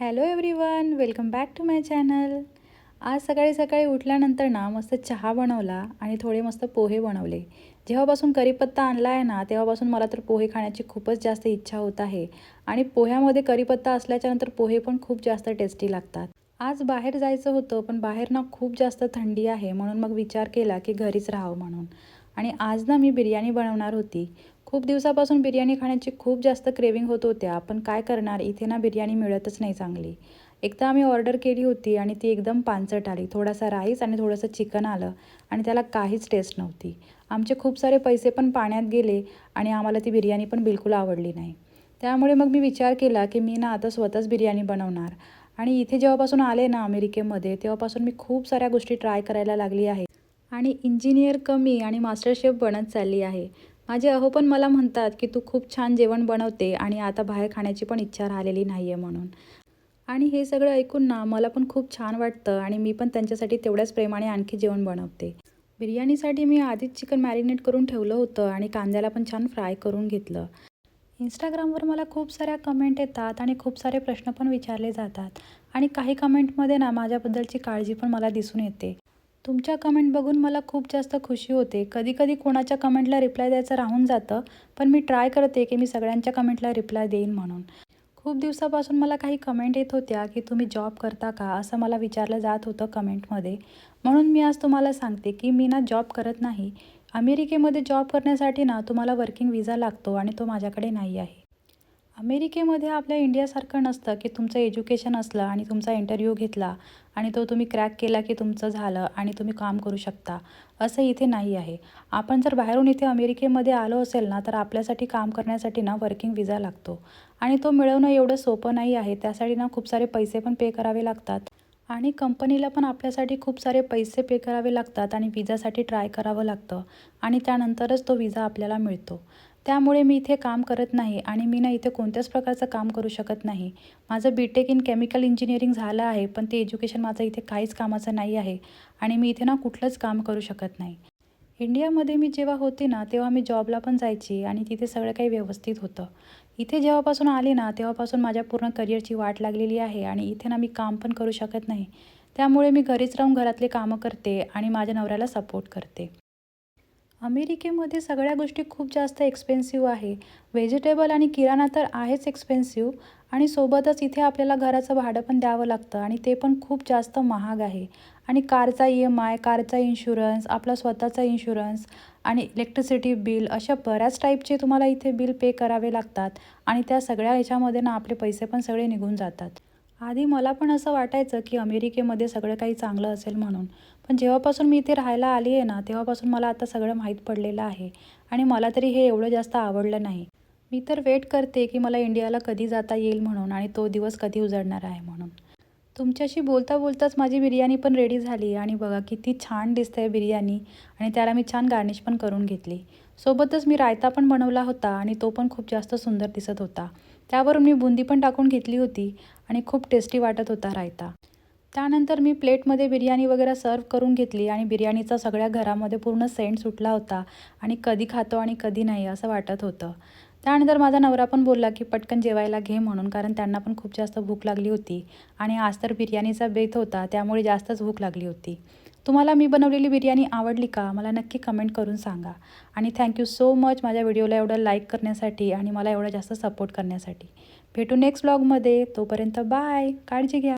Hello everyone welcome back to my channel आज सकाळी सकाळी उठल्यानंतर ना मस्त चहा बनवला आणि थोडे मस्त पोहे बनवले. जेव्हापासून करीपत्ता आणला आहे ना तेव्हापासून मला तर पोहे खाण्याची खूपच जास्त इच्छा होत आहे. आणि पोह्यामध्ये करीपत्ता असल्याच्यानंतर पोहे पण खूप जास्त टेस्टी लागतात. आज बाहेर जायचं होतं पण बाहेर ना खूप जास्त थंडी आहे म्हणून मग विचार केला की घरीच राहावं म्हणून. आणि आज ना मी बिर्याणी बनवणार होती. खूप दिवसापासून बिर्याणी खाण्याची खूप जास्त क्रेविंग होत होत्या. पण काय करणार? इथे ना बिर्याणी मिळतच नाही चांगली. एकदा आम्ही ऑर्डर केली होती आणि ती एकदम पानचट आली. थोडासा राईस आणि थोडंसं चिकन आलं आणि त्याला काहीच टेस्ट नव्हती. आमचे खूप सारे पैसे पण पाण्यात गेले आणि आम्हाला ती बिर्याणी पण बिलकुल आवडली नाही. त्यामुळे मग मी विचार केला की मी ना आता स्वतःच बिर्याणी बनवणार. आणि इथे जेव्हापासून आले ना अमेरिकेमध्ये तेव्हापासून मी खूप साऱ्या गोष्टी ट्राय करायला लागली आहे. आणि इंजिनियर कमी आणि मास्टर शेफ बनत चालली आहे. माझे अहो पण मला म्हणतात की तू खूप छान जेवण बनवते आणि आता बाहेर खाण्याची पण इच्छा राहिलेली नाही आहे म्हणून. आणि हे सगळं ऐकून ना मला पण खूप छान वाटतं आणि मी पण त्यांच्यासाठी तेवढ्याच प्रेमाने आणखी जेवण बनवते. बिर्याणीसाठी मी आधीच चिकन मॅरिनेट करून ठेवलं होतं आणि कांद्याला पण छान फ्राय करून घेतलं. इंस्टाग्रामवर मला खूप साऱ्या कमेंट येतात आणि खूप सारे प्रश्न पण विचारले जातात. आणि काही कमेंटमध्ये ना माझ्याबद्दलची काळजी पण मला दिसून येते. तुमच्या कमेंट बघून मला खूप जास्त खुशी होते. कधी कधी कोणाच्या कमेंटला रिप्लाय द्यायचं राहून जातं पण मी ट्राय करते की मी सगळ्यांच्या कमेंटला रिप्लाय देईन म्हणून. खूप दिवसापासून मला काही कमेंट येत होत्या की तुम्ही जॉब करता का असं मला विचारलं जात होतं कमेंटमध्ये म्हणून मी आज तुम्हाला सांगते की मी ना जॉब करत नाही. अमेरिकेमध्ये जॉब करण्यासाठी ना तुम्हाला वर्किंग विजा लागतो आणि तो माझ्याकडे नाही आहे. अमेरिकेमध्ये आपल्या इंडियासारखं नसतं की तुमचं एज्युकेशन असलं आणि तुमचा इंटरव्ह्यू घेतला आणि तो तुम्ही क्रॅक केला की तुमचं झालं आणि तुम्ही काम करू शकता. असं इथे नाही आहे. आपण जर बाहेरून इथे अमेरिकेमध्ये आलो असेल ना तर आपल्यासाठी काम करण्यासाठी ना वर्किंग विजा लागतो. आणि तो मिळवणं एवढं सोपं नाही आहे. त्यासाठी ना खूप सारे पैसे पण पे करावे लागतात. आणि कंपनीला पण आपल्यासाठी खूप सारे पैसे पे करावे लागतात आणि विजासाठी ट्राय करावं लागतं. आणि त्यानंतरच तो विजा आपल्याला मिळतो. त्यामुळे मी इथे काम करत नाही आणि मी ना इथे कोणत्याच प्रकारचं काम करू शकत नाही. माझं B tech in chemical engineering झालं आहे पण ते एज्युकेशन माझं इथे काहीच कामाचं नाही आहे आणि मी इथे ना कुठलंच काम करू शकत नाही. इंडियामध्ये मी जेव्हा होते ना तेव्हा मी जॉबला पण जायची आणि तिथे सगळं काही व्यवस्थित होतं. इथे जेव्हापासून आले ना तेव्हापासून माझ्या पूर्ण करिअरची वाट लागलेली आहे आणि इथे ना मी काम पण करू शकत नाही. त्यामुळे मी घरीच राहून घरातले कामं करते आणि माझ्या नवऱ्याला सपोर्ट करते. अमेरिकेमध्ये सगळ्या गोष्टी खूप जास्त एक्सपेन्सिव्ह आहे. व्हेजिटेबल आणि किराणा तर आहेच एक्सपेन्सिव्ह आणि सोबतच इथे आपल्याला घराचं भाडं पण द्यावं लागतं आणि ते पण खूप जास्त महाग आहे. आणि कारचा ई एम आय कारचा इन्शुरन्स आपला स्वतःचा इन्शुरन्स आणि इलेक्ट्रिसिटी बिल अशा बऱ्याच टाईपचे तुम्हाला इथे बिल पे करावे लागतात आणि त्या सगळ्या ह्याच्यामध्ये ना आपले पैसे पण सगळे निघून जातात. आधी मला पण असं वाटायचं की अमेरिकेमध्ये सगळं काही चांगलं असेल म्हणून. पण जेव्हापासून मी इथे राहायला आली आहे ना तेव्हापासून मला आता सगळं माहीत पडलेलं आहे. आणि मला तरी हे एवढं जास्त आवडलं नाही. मी तर वेट करते की मला इंडियाला कधी जाता येईल म्हणून आणि तो दिवस कधी उजळणार आहे म्हणून. तुमच्याशी बोलता बोलताच माझी बिर्याणी पण रेडी झाली आणि बघा किती छान दिसते आहे बिर्याणी आणि त्याला मी छान गार्निश पण करून घेतली. सोबतच मी रायता पण बनवला होता आणि तो पण खूप जास्त सुंदर दिसत होता. त्यावरून मी बुंदी पण टाकून घेतली होती आणि खूप टेस्टी वाटत होता रायता. त्यानंतर मी प्लेटमध्ये बिर्याणी वगैरे सर्व करून घेतली आणि बिर्याणीचा सगळ्या घरामध्ये पूर्ण सेंट सुटला होता आणि कधी खातो आणि कधी नाही असं वाटत होतं. त्यानंतर माझा नवरा पण बोलला की पटकन जेवायला घे म्हणून कारण त्यांना पण खूप जास्त भूक लागली होती आणि आज तर बिर्याणीचा बेत होता त्यामुळे जास्तच भूक लागली होती. तुम्हाला मी बनवलेली बिर्याणी आवडली का? मला नक्की कमेंट करून सांगा. आणि थँक्यू सो मच माझ्या व्हिडिओला एवढं लाईक करण्यासाठी आणि मला एवढा जास्त सपोर्ट करण्यासाठी. भेटू नेक्स्ट ब्लॉगमध्ये तोपर्यंत बाय काळजी घ्या.